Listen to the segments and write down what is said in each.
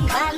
কিয়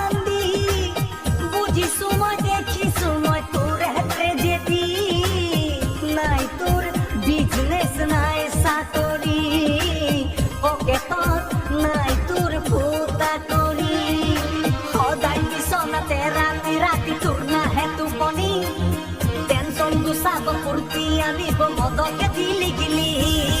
ৰাতি তোৰ নাহে টোপনি টেনচন গুচাব ফূৰ্তি আনিব মদকে দিলি গিলি।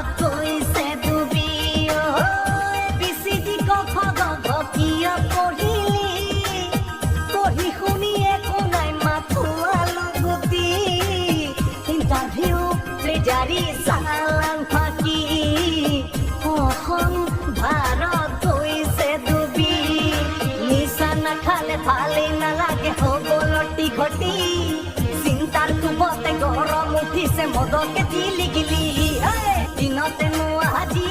চালান ফাঁকি। অসম ভাৰত গৈছে ডুবি নিচা নাখালে ভালেই নালাগে হ'ব লটি ঘটি। চিন্তাৰ কোবতে গৰম উঠিছে মদকে দিলি গিলি। দিনতেনো আজি